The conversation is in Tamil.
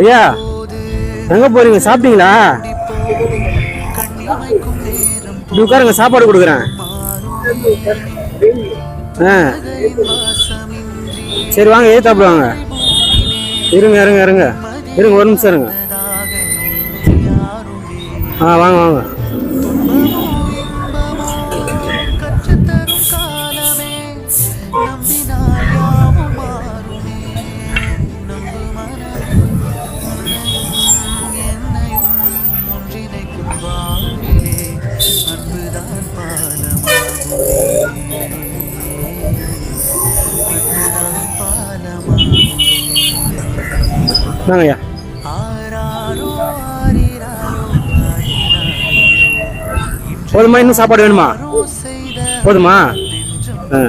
ஐயா எங்க போறீங்க? சாப்பிட்டீங்களா? உட்காருங்க சாப்பாடு கொடுக்குறேன். ஆ. சரி வாங்க ஏ சாப்பிடுவாங்க இருங்க இருங்க இருங்க. இருங்க ஒரு நிமிஷம் இருங்க. ஆ வாங்க வாங்க. நாங்கய்யா போதுமா இன்னும் சாப்பாடு வேணுமா? போதுமா ஆ.